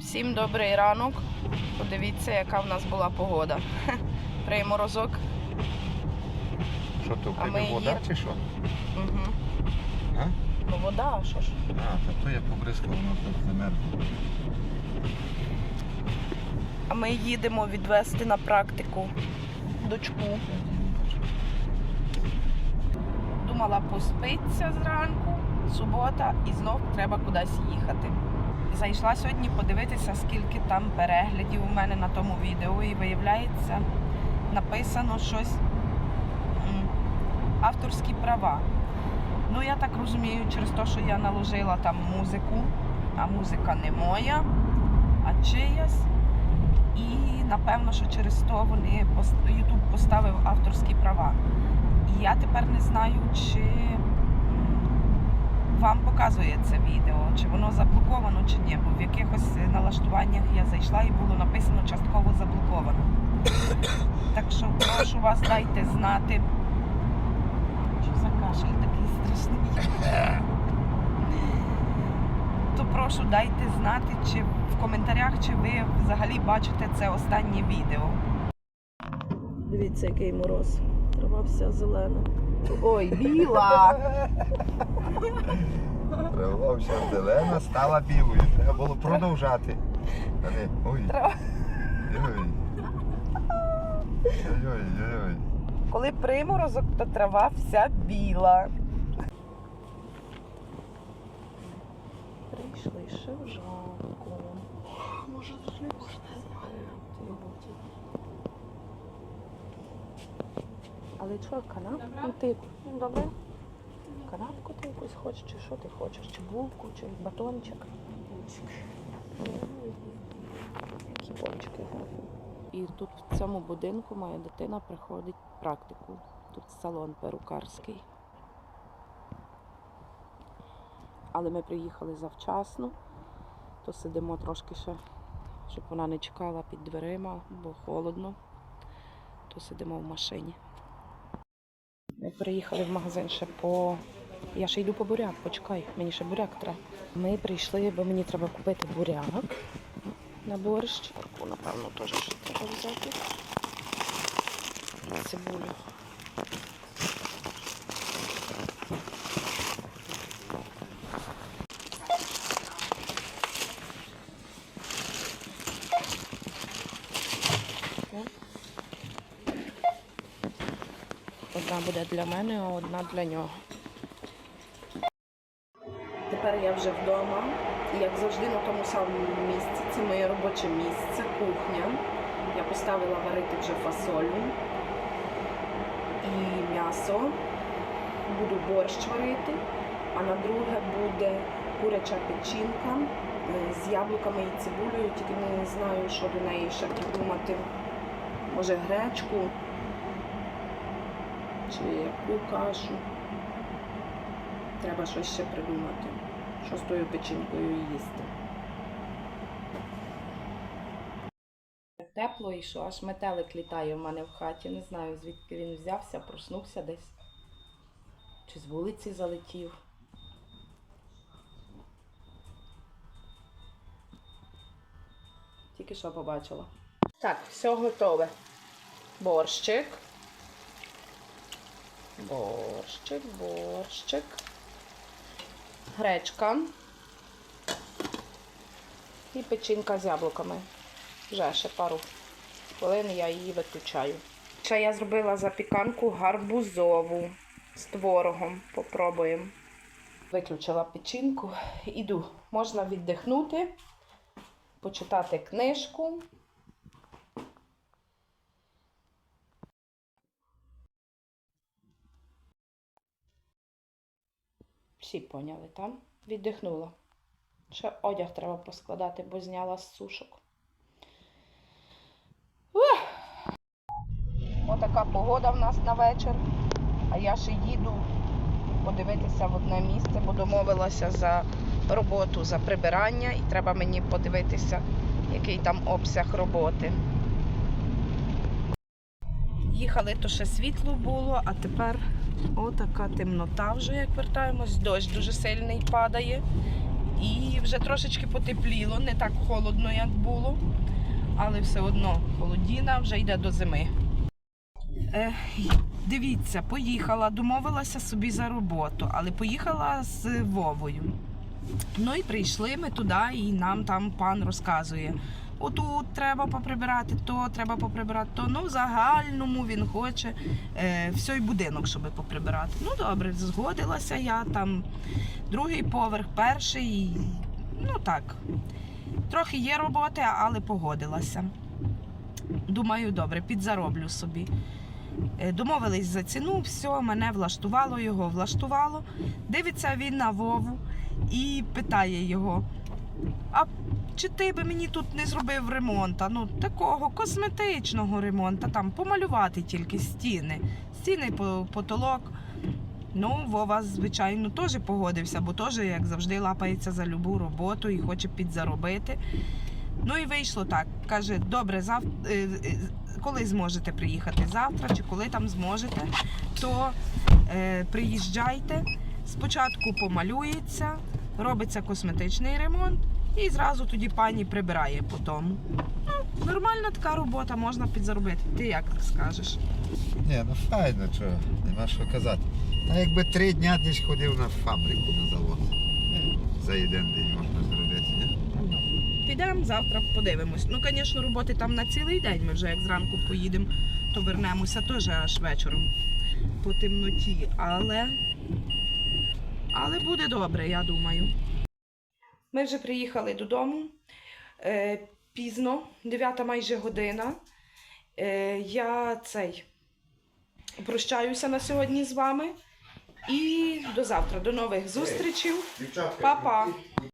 Всім добрий ранок. Подивіться, яка в нас була погода. Приморозок. Що то, тебе вода є- чи що? Угу. А? Ну вода, а що ж? А, та то я побризкав, воно тут замерзло. А ми їдемо відвести на практику дочку. Думала поспитися зранку, субота, і знов треба кудись їхати. Зайшла сьогодні подивитися, скільки там переглядів у мене на тому відео, і виявляється, написано щось авторські права. Ну, я так розумію, через те, що я наложила там музику, а музика не моя, а чиясь. І напевно, що через то вони Ютуб поставив авторські права. І я тепер не знаю, чи вам показує це відео, чи воно заблоковано, чи ні. Бо в якихось налаштуваннях я зайшла і було написано частково заблоковано. Так що прошу вас, дайте знати. Що за кашель такий страшний? То прошу дайте знати, чи в коментарях, чи ви взагалі бачите це останнє відео. Дивіться, який мороз. Трава вся зелена. Ой, біла! Трава вся зелена, стала білою. Треба було продовжати. А не, ой. Трава. Ой. Ой, ой. Коли приморозок, то трава вся біла. Прийшли ще в жалко. Може, не Але що, канапку? Ну, ти ну, добре? Канапку ти якусь хочеш, чи що ти хочеш? Чи булку, чи батончик? Які пончики. І тут в цьому будинку моя дитина приходить практику. Тут салон перукарський. Але ми приїхали завчасно, то сидимо трошки ще, щоб вона не чекала під дверима, бо холодно, то сидимо в машині. Ми приїхали в магазин ще по. Я ще йду по буряк, почекай, мені ще буряк треба. Ми прийшли, бо мені треба купити буряк на борщ. Таку, напевно, теж треба взяти. Цибулю. Одна буде для мене, а одна для нього. Тепер я вже вдома. І як завжди на тому самому місці. Це моє робоче місце, кухня. Я поставила варити вже фасолю і м'ясо. Буду борщ варити, а на друге буде куряча печінка е, з яблуками і цибулею, тільки не знаю, що до неї ще придумати. Може гречку чи яку кашу. Треба щось ще придумати, що з тою печінкою їсти. Тепло і що, аж метелик літає в мене в хаті. Не знаю, звідки він взявся, проснувся десь. Чи з вулиці залетів. Тільки що побачила. Так, все готове. Борщик. Борщик, борщик. Гречка. І печінка з яблуками. Вже ще пару хвилин я її виключаю. Ще я зробила запіканку гарбузову з творогом. Попробуємо. Виключила печінку. Іду. Можна віддихнути, почитати книжку. Всі поняли, там? Віддихнула. Ще одяг треба поскладати, бо зняла з сушок. Ух! Отака погода в нас на вечір. А я ще їду подивитися в одне місце, бо домовилася за роботу, за прибирання, і треба мені подивитися, який там обсяг роботи. Їхали, то ще світло було, а тепер отака темнота вже, як вертаємось. Дощ дуже сильний падає. І вже трошечки потепліло, не так холодно, як було, але все одно холодіна вже йде до зими. Е, дивіться, поїхала, домовилася собі за роботу, але поїхала з Вовою. Ну і прийшли ми туди, і нам там пан розказує. Отут треба поприбирати, то треба поприбирати, то ну в загальному він хоче е, всій будинок, щоб поприбирати. Ну добре, згодилася я там другий поверх, перший. Ну так. Трохи є роботи, але погодилася. Думаю, добре, підзароблю собі. Е, Домовились за ціну, все, мене влаштувало, його влаштувало. Дивиться він на Вову і питає його: А чи ти би мені тут не зробив ремонту? Ну, такого косметичного ремонту, там помалювати тільки стіни, стіни, потолок. Ну, Вова, звичайно, теж погодився, бо теж, як завжди, лапається за любу роботу і хоче підзаробити. Ну і вийшло так. Каже, добре, зав... е, е, коли зможете приїхати завтра, чи коли там зможете, то е, приїжджайте. Спочатку помалюється, робиться косметичний ремонт, і зразу тоді пані прибирає по тому. Ну, нормальна така робота, можна підзаробити. Ти як скажеш? Ні, ну файно, що, нема що казати. Та якби три дня ти ж ходив на фабрику на завод. За один день можна зробити, ні? Ну, Підемо завтра, подивимось. Ну, звісно, роботи там на цілий день. Ми вже як зранку поїдемо, то вернемося теж аж вечором по темноті. Але, але буде добре, я думаю. Ми вже приїхали додому. Е, пізно, 9 майже година. Е, я цей прощаюся на сьогодні з вами. І до завтра, до нових зустрічей. Па-па.